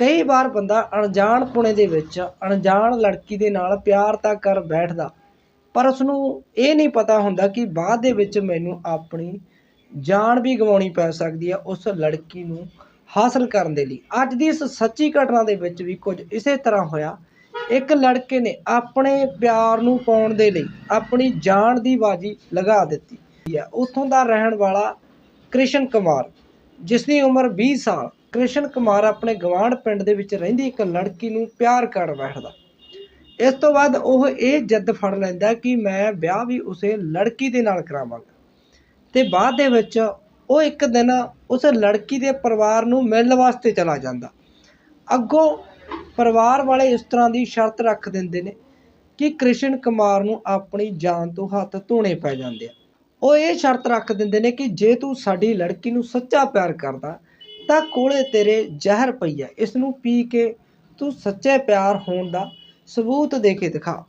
ਕਈ ਵਾਰ ਬੰਦਾ ਅਣਜਾਣ ਪੁਣੇ ਦੇ ਵਿੱਚ, ਅਣਜਾਣ ਲੜਕੀ ਦੇ ਨਾਲ ਪਿਆਰ ਤਾਂ ਕਰ ਬੈਠਦਾ, ਪਰ ਉਸ ਨੂੰ ਇਹ ਨਹੀਂ ਪਤਾ ਹੁੰਦਾ ਕਿ ਬਾਅਦ ਦੇ ਵਿੱਚ ਮੈਨੂੰ ਆਪਣੀ ਜਾਨ ਵੀ ਗਵਾਉਣੀ ਪੈ ਸਕਦੀ ਹੈ ਉਸ ਲੜਕੀ ਨੂੰ ਹਾਸਲ ਕਰਨ ਦੇ ਲਈ। ਅੱਜ ਦੀ ਇਸ ਸੱਚੀ ਘਟਨਾ ਦੇ ਵਿੱਚ ਵੀ ਕੁਝ ਇਸੇ ਤਰ੍ਹਾਂ ਹੋਇਆ। ਇੱਕ ਲੜਕੇ ਨੇ ਆਪਣੇ ਪਿਆਰ ਨੂੰ ਪਾਉਣ ਦੇ ਲਈ ਆਪਣੀ ਜਾਨ ਦੀ ਬਾਜੀ ਲਗਾ ਦਿੱਤੀ। ਹੈ ਉੱਥੋਂ ਦਾ ਰਹਿਣ ਵਾਲਾ ਕ੍ਰਿਸ਼ਨ ਕੁਮਾਰ ਜਿਸ ਦੀ ਉਮਰ 20 ਸਾਲ ਕ੍ਰਿਸ਼ਨ ਕੁਮਾਰ ਆਪਣੇ ਗਵਾਂਢ ਪਿੰਡ ਦੇ ਵਿੱਚ ਰਹਿੰਦੀ ਇੱਕ ਲੜਕੀ ਨੂੰ ਪਿਆਰ ਕਰ ਬੈਠਦਾ। ਇਸ ਤੋਂ ਬਾਅਦ ਉਹ ਇਹ ਜਿੱਦ ਫੜ ਲੈਂਦਾ ਕਿ ਮੈਂ ਵਿਆਹ ਵੀ ਉਸੇ ਲੜਕੀ ਦੇ ਨਾਲ ਕਰਾਵਾਂਗਾ। ਤੇ ਬਾਅਦ ਦੇ ਵਿੱਚ ਉਹ ਇੱਕ ਦਿਨ ਉਸ ਲੜਕੀ ਦੇ ਪਰਿਵਾਰ ਨੂੰ ਮਿਲਣ ਵਾਸਤੇ ਚਲਾ ਜਾਂਦਾ। ਅੱਗੋਂ ਪਰਿਵਾਰ ਵਾਲੇ ਇਸ ਤਰ੍ਹਾਂ ਦੀ ਸ਼ਰਤ ਰੱਖ ਦਿੰਦੇ ਨੇ ਕਿ ਕ੍ਰਿਸ਼ਨ ਕੁਮਾਰ ਨੂੰ ਆਪਣੀ ਜਾਨ ਤੋਂ ਹੱਥ ਧੋਣੇ ਪੈ ਜਾਂਦੇ ਆ। ਉਹ ਇਹ ਸ਼ਰਤ ਰੱਖ ਦਿੰਦੇ ਨੇ ਕਿ ਜੇ ਤੂੰ ਸਾਡੀ ਲੜਕੀ ਨੂੰ ਸੱਚਾ ਪਿਆਰ ਕਰਦਾ ਤਾਂ ਕੋਲੇ ਤੇਰੇ ਜ਼ਹਿਰ ਪਈ ਹੈ ਇਸ ਨੂੰ ਪੀ ਕੇ ਤੂੰ ਸੱਚੇ ਪਿਆਰ ਹੋਣ ਦਾ ਸਬੂਤ ਦੇ ਕੇ ਦਿਖਾ।